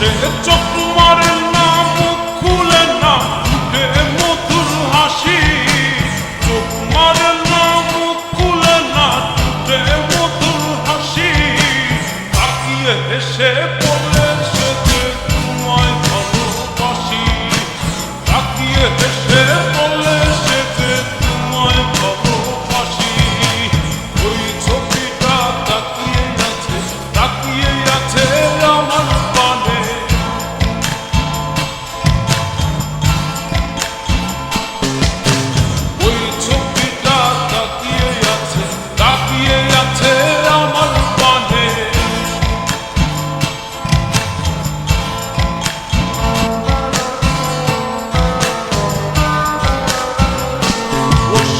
şehir çok duvarı